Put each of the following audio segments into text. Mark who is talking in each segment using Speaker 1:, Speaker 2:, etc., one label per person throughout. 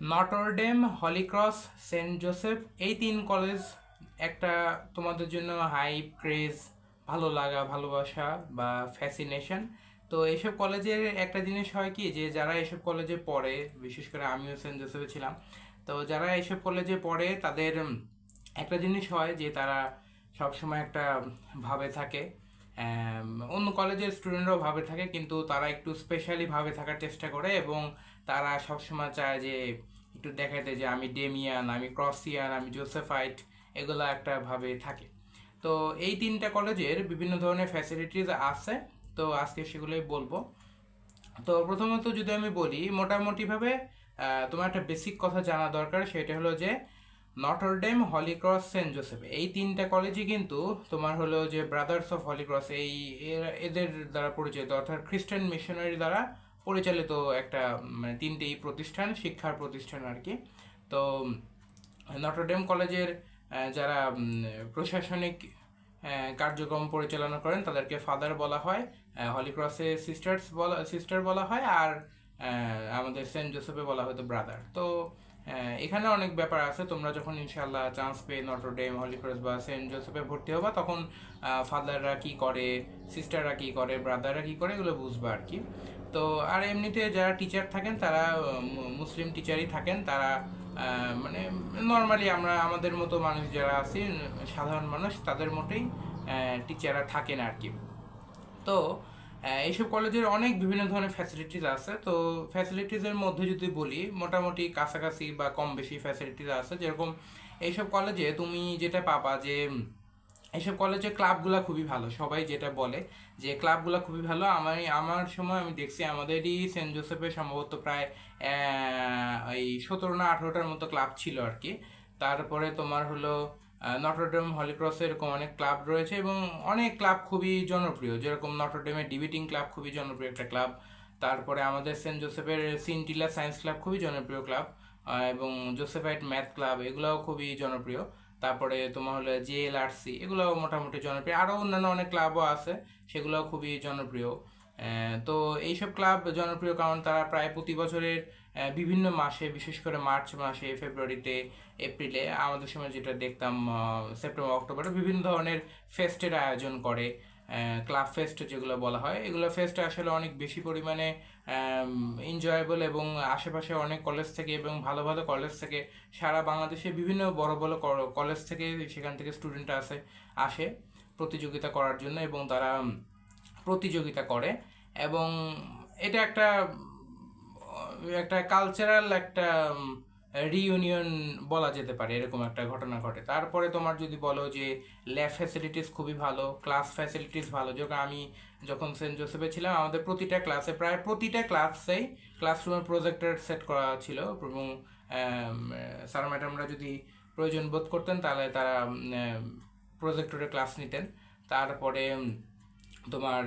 Speaker 1: Notre Dame Holy Cross Saint Joseph এই তিন college একটা তোমাদের জন্য হাইপ ক্রেজ ভালো লাগা, ভালোবাসা বা ফ্যাসিনেশন তো এইসব কলেজের একটা জিনিস হয় কি যে, যারা এইসব কলেজে পড়ে, বিশেষ করে আমিও সেন্ট জোসেফে ছিলাম, তো যারা এইসব কলেজে পড়ে, তাদের একটা জিনিস হয় যে, তারা সবসময় একটা ভাবে থাকে। অন্য কলেজের স্টুডেন্টরাও ভাবে থাকে, কিন্তু তারা একটু স্পেশালি ভাবে থাকার চেষ্টা করে এবং তারা সবসময় চায় যে, একটু দেখাতে যে আমি ডেমিয়ান, আমি ক্রসিয়ান, আমি জোসেফাইট, এগুলো একটা ভাবে থাকে। তো এই তিনটা কলেজের বিভিন্ন ধরনের ফ্যাসিলিটিস আছে, তো আজকে সেগুলোই বলব। তো প্রথমত যদি আমি বলি, মোটামুটিভাবে তোমার একটা বেসিক কথা জানা দরকার, সেটা হলো যে নটরডেম হলিক্রস সেন্ট জোসেফ এই তিনটা কলেজই কিন্তু তোমার হলো যে ব্রাদার্স অফ হলিক্রস এই এদের দ্বারা পরিচালিত অর্থাৎ খ্রিস্টান মিশনারি দ্বারা পরিচালিত একটা মানে তিনটেই প্রতিষ্ঠান, শিক্ষার প্রতিষ্ঠান আর কি। তো নটরডেম কলেজের যারা প্রশাসনিক কার্যক্রম পরিচালনা করেন, তাদেরকে ফাদার বলা হয় হলিক্রসে সিস্টার্স বলা সিস্টার বলা হয়, আর আমাদের সেন্ট জোসেফে বলা হয়তো ব্রাদার তো এখানে অনেক ব্যাপার আছে। তোমরা যখন ইনশাল্লাহ চান্স পেয়ে নটরডেম হলিক্রস বা সেন্ট জোসেফে ভর্তি হবা, তখন ফাদাররা কি করে সিস্টাররা কি করে ব্রাদাররা কি করে, এগুলো বুঝবা আর কি। তো আর এমনিতে যারা টিচার থাকেন, তারা মুসলিম টিচারই থাকেন, তারা মানে নর্মালি আমরা, আমাদের মতো মানুষ যারা আছি, সাধারণ মানুষ, তাদের মতোই টিচাররা থাকেন আর কি তো এইসব কলেজের অনেক বিভিন্ন ধরনের ফ্যাসিলিটিস আছে। তো ফ্যাসিলিটিসের মধ্যে যদি বলি, মোটামুটি কাছাকাছি বা কম বেশি ফ্যাসিলিটিস আছে। যেরকম এইসব কলেজে তুমি যেটা পাবা যে এইসব কলেজে ক্লাবগুলো খুবই ভালো, সবাই যেটা বলে যে ক্লাবগুলো খুবই ভালো। আমার আমার সময় আমি দেখছি আমাদেরই সেন্ট জোসেফের সম্ভবত প্রায় এই সতেরো না আঠেরোটার মতো ক্লাব ছিল আর কি। তারপরে তোমার হলো নটরডেম হলিক্রসে এরকম অনেক ক্লাব রয়েছে এবং অনেক ক্লাব খুবই জনপ্রিয়। যেরকম নটরডেমের ডিবেটিং ক্লাব খুবই জনপ্রিয় একটা ক্লাব। তারপরে আমাদের সেন্ট জোসেফের সিনটিলা সায়েন্স ক্লাব খুবই জনপ্রিয় ক্লাব এবং জোসেফাইট ম্যাথ ক্লাব এগুলোও খুবই জনপ্রিয়। তারপরে তোমার হলো জেএলআরসি এগুলোও মোটামুটি জনপ্রিয়। আরও অন্যান্য অনেক ক্লাবও আছে, সেগুলোও খুবই জনপ্রিয়। তো এইসব ক্লাব জনপ্রিয় কারণ তারা প্রায় প্রতি বছরের বিভিন্ন মাসে, বিশেষ করে মার্চ মাসে, ফেব্রুয়ারিতে, এপ্রিলে, আমাদের সময় যেটা দেখতাম সেপ্টেম্বর, অক্টোবরে বিভিন্ন ধরনের ফেস্টের আয়োজন করে। ক্লাব ফেস্ট যেগুলো বলা হয়, এগুলো ফেস্ট আসলে অনেক বেশি পরিমাণে এনজয়েবল এবং আশেপাশে অনেক কলেজ থেকে এবং ভালো ভালো কলেজ থেকে সারা বাংলাদেশে বিভিন্ন বড় বড় কলেজ থেকে সেখান থেকে স্টুডেন্ট আসে আসে প্রতিযোগিতা করার জন্য এবং তারা প্রতিযোগিতা করে এবং এটা একটা একটা কালচারাল একটা রিইউনিয়ন বলা যেতে পারে, এরকম একটা ঘটনা ঘটে। তারপরে তোমার যদি বলো যে ল্যাব ফ্যাসিলিটিস খুবই ভালো ক্লাস ফ্যাসিলিটিস ভালো যখন আমি যখন সেন্ট জোসেফে ছিলাম, আমাদের প্রতিটা ক্লাসে প্রায় প্রতিটা ক্লাসেই ক্লাসরুমে প্রজেক্টর সেট করা ছিল এবং স্যার ম্যাডামরা যদি প্রয়োজন বোধ করতেন, তাহলে তারা প্রজেক্টরে ক্লাস নিতেন। তারপরে তোমার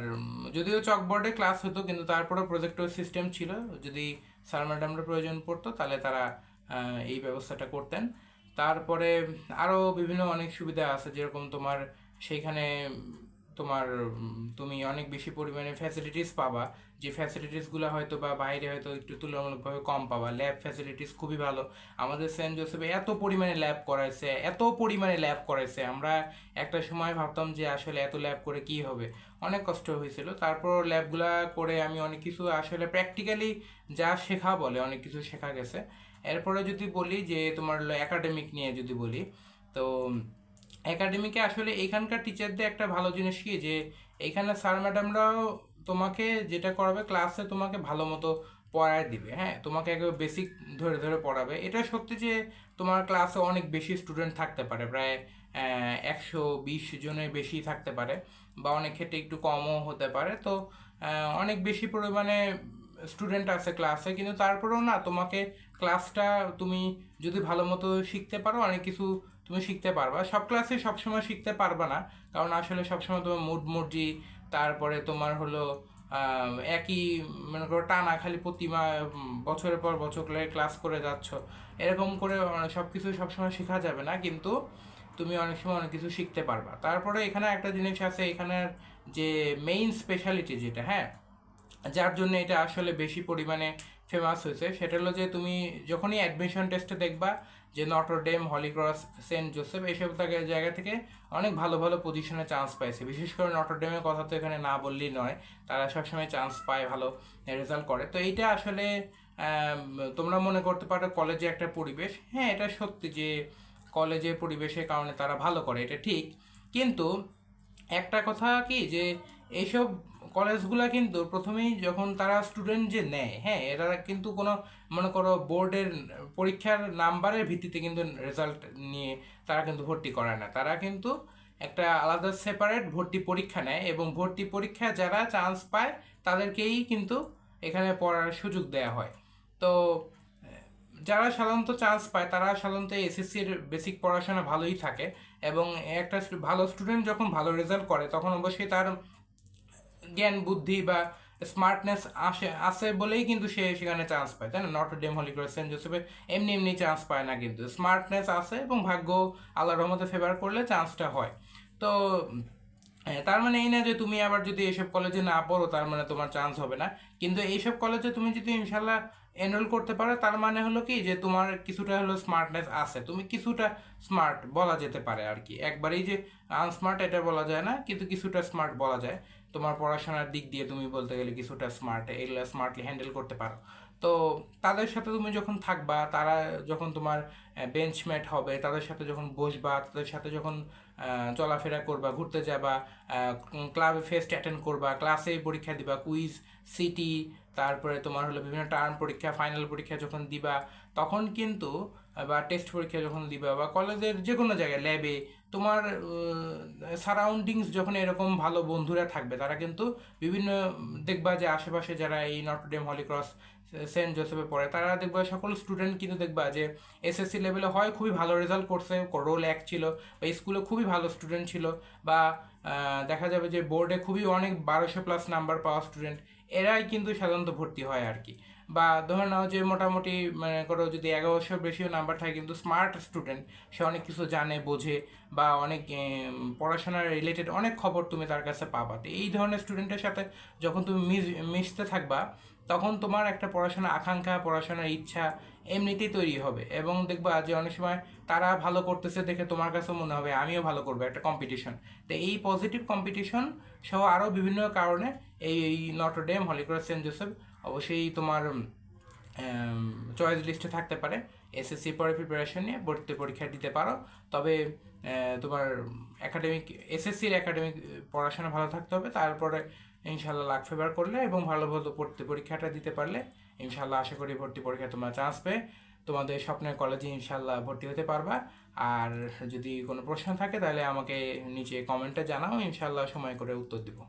Speaker 1: যদিও চকবোর্ডে ক্লাস হতো, কিন্তু তারপরে প্রজেক্টর সিস্টেম ছিল। যদি স্যার ম্যাডামরা প্রয়োজন পড়তো, তাহলে তারা এই ব্যবস্থাটা করতেন। তারপরে আরও বিভিন্ন অনেক সুবিধা আছে, যেরকম তোমার সেইখানে তোমার, তুমি অনেক বেশি পরিমাণে ফ্যাসিলিটিস পাবা। যে ফ্যাসিলিটিসগুলো হয়তো বা বাইরে হয়তো একটু তুলনামূলকভাবে কম পাবা। ল্যাব ফ্যাসিলিটিস খুবই ভালো। আমাদের সেন্ট জোসেফে এত পরিমাণে ল্যাব করাইছে, এত পরিমাণে ল্যাব করাইছে। আমরা একটা সময় ভাবতাম যে আসলে এত ল্যাব করে কি হবে? অনেক কষ্ট হয়েছিল। তারপর ল্যাবগুলা করে আমি অনেক কিছু আসলে প্র্যাকটিক্যালি যা শেখা বলে অনেক কিছু শেখা গেছে। এরপরে যদি বলি যে তোমার একাডেমিক নিয়ে যদি বলি, তো একাডেমিকে আসলে এখানকার টিচারদের একটা ভালো জিনিস কি যে, এখানে স্যার ম্যাডামরাও তোমাকে যেটা করাবে ক্লাসে তোমাকে ভালো মতো পড়ায় দিবে হ্যাঁ? তোমাকে একবার বেসিক ধরে ধরে পড়াবে। এটা সত্যি যে, তোমার ক্লাসে অনেক বেশি স্টুডেন্ট থাকতে পারে, প্রায় একশো বিশ জনের বেশি থাকতে পারে বা অনেক ক্ষেত্রে একটু কমও হতে পারে। তো অনেক বেশি পরিমাণে স্টুডেন্ট আছে ক্লাসে কিন্তু তারপরেও না তোমাকে ক্লাসটা তুমি যদি ভালো মতো শিখতে পারো, অনেক কিছু তুমি শিখতে পারবা। সব ক্লাসে সবসময় শিখতে পারবা না, কারণ আসলে সবসময় তোমার মুড মর্জি, তারপরে তোমার হলো একই, মনে করো, টানা খালি প্রতি মা- বছরের পর বছর ক্লাস করে যাচ্ছ। এরকম করে সব কিছু সবসময় শেখা যাবে না, কিন্তু তুমি অনেক সময় অনেক কিছু শিখতে পারবা। তারপরে এখানে একটা জিনিস আছে এখানের যে মেইন স্পেশালিটি যেটা হ্যাঁ? যার জন্য এটা আসলে বেশি পরিমাণে ফেমাস হয়েছে। সেটা হলো যে তুমি যখনই অ্যাডমিশন টেস্টে দেখবা যে নটরডেম হলিক্রস সেন্ট জোসেফ এইসব জায়গা থেকে অনেক ভালো ভালো পজিশনে চান্স পাইছে। বিশেষ করে নটরডেমের কথা তো এখানে না বললেই নয়, তারা সবসময় চান্স পায়, ভালো রেজাল্ট করে। তো এইটা আসলে তোমরা মনে করতে পারো কলেজে একটা পরিবেশ। হ্যাঁ এটা সত্যি যে কলেজে পরিবেশের কারণে তারা ভালো করে, এটা ঠিক। কিন্তু একটা কথা কি যে এইসব কলেজগুলো কিন্তু প্রথমেই যখন তারা স্টুডেন্ট যে নেয় হ্যাঁ এরা কিন্তু কোনো, মনে করো, বোর্ডের পরীক্ষার নাম্বারের ভিত্তিতে কিন্তু রেজাল্ট নিয়ে তারা কিন্তু ভর্তি করায় না। তারা কিন্তু একটা আলাদা সেপারেট ভর্তি পরীক্ষা নেয় এবং ভর্তি পরীক্ষায় যারা চান্স পায়, তাদেরকেই কিন্তু এখানে পড়ার সুযোগ দেওয়া হয়। তো, যারা সাধারণত চান্স পায়, তারা সাধারণত এসএসসির বেসিক পড়াশোনা ভালোই থাকে এবং একটা ভালো স্টুডেন্ট যখন ভালো রেজাল্ট করে, তখন অবশ্যই তার জ্ঞান, বুদ্ধি বা স্মার্টনেস আসে আসে বলেই কিন্তু সে সেখানে চান্স পায়, তাই না? Notre Dame Holy Cross saint জোসেফে এমনি এমনি চান্স পায় না কিন্তু। স্মার্টনেস আসে এবং ভাগ্য আল্লাহ রহমতে ফেভার করলে চান্সটা হয়। তো তার মানে এই না যে তুমি আবার যদি এইসব কলেজে না পড়ো, তার মানে তোমার চান্স হবে না। কিন্তু এইসব কলেজে তুমি যদি ইনশাল্লাহ এনরোল করতে পারে, তার মানে হলো কি যে তোমার কিছুটা হলো স্মার্টনেস আছে। তুমি কিছুটা স্মার্ট বলা যেতে পারে আর কি। একবারেই যে আনস্মার্ট এটা বলা যায় না, কিন্তু কিছুটা স্মার্ট বলা যায়। তোমার পড়াশোনার দিক দিয়ে তুমি বলতে গেলে কিছুটা স্মার্ট এগুলো স্মার্টলি হ্যান্ডেল করতে পারো। তো তাদের সাথে তুমি যখন থাকবা, তারা যখন তোমার বেঞ্চমেট হবে, তাদের সাথে যখন বসবা, তাদের সাথে যখন চলাফেরা করবা, ঘুরতে যাবা ক্লাবে ফেস্ট অ্যাটেন্ড করবা ক্লাসে পরীক্ষা দিবা কুইজ সিটি তারপরে তোমার হলো বিভিন্ন টার্ম পরীক্ষা ফাইনাল পরীক্ষা যখন দিবা, তখন কিন্তু, বা টেস্ট পরীক্ষা যখন দিবা, বা কলেজের যে কোনো জায়গায় ল্যাবে তোমার সারাউন্ডিংস যখন এরকম ভালো বন্ধুরা থাকবে, তারা কিন্তু বিভিন্ন, দেখবা যে আশেপাশে যারা এই নটরডেম হলিক্রস সেন্ট জোসেফে পড়ে। তারা দেখবে সকল স্টুডেন্ট কিন্তু দেখবা যে এসএসসি লেভেলে হয়, খুবই ভালো রেজাল্ট করছে। রোল এক ছিল, বা স্কুলে খুবই ভালো স্টুডেন্ট ছিল, বা দেখা যাবে যে বোর্ডে খুবই অনেক বারোশো প্লাস নাম্বার পাওয়া স্টুডেন্ট এরাই কিন্তু সাধারণত ভর্তি হয় আর কি। বা ধরে নাও যে মোটামুটি মানে করো যদি এগারোশোর বেশিও নাম্বার থাকে, কিন্তু স্মার্ট স্টুডেন্ট সে অনেক কিছু জানে, বোঝে বা অনেক পড়াশোনার রিলেটেড অনেক খবর তুমি তার কাছে পাবা। তো এই ধরনের স্টুডেন্টের সাথে যখন তুমি মিশ- মিশতে থাকবা, তখন তোমার একটা পড়াশোনার আকাঙ্ক্ষা, পড়াশোনার ইচ্ছা এমনিতেই তৈরি হবে। এবং দেখবা যে অনেক সময় তারা ভালো করতেছে দেখে তোমার কাছে মনে হবে, আমিও ভালো করব, একটা কম্পিটিশন তো এই পজিটিভ কম্পিটিশন সহ আরও বিভিন্ন কারণে এই নটরডেম হলিক্রস সেন্ট জোসেফ অবশ্যই তোমার চয়েস লিস্টে থাকতে পারে। এসএসসি পরে প্রিপারেশন নিয়ে ভর্তি পরীক্ষা দিতে পারো। তবে তোমার একাডেমিক এসএসসির একাডেমিক পড়াশোনা ভালো থাকতে হবে। তারপরে ইনশাল্লাহ লাখ ফেভার করলে এবং ভালো ভালো ভর্তি পরীক্ষাটা দিতে পারলে ইনশাল্লাহ আশা করি ভর্তি পরীক্ষায় তোমরা চান্স পেয়ে তোমাদের স্বপ্নের কলেজে ইনশাল্লাহ ভর্তি হতে পারবা। আর যদি কোনো প্রশ্ন থাকে তাহলে আমাকে নিচে কমেন্টে জানাও। ইনশাল্লাহ সময় করে উত্তর দিব।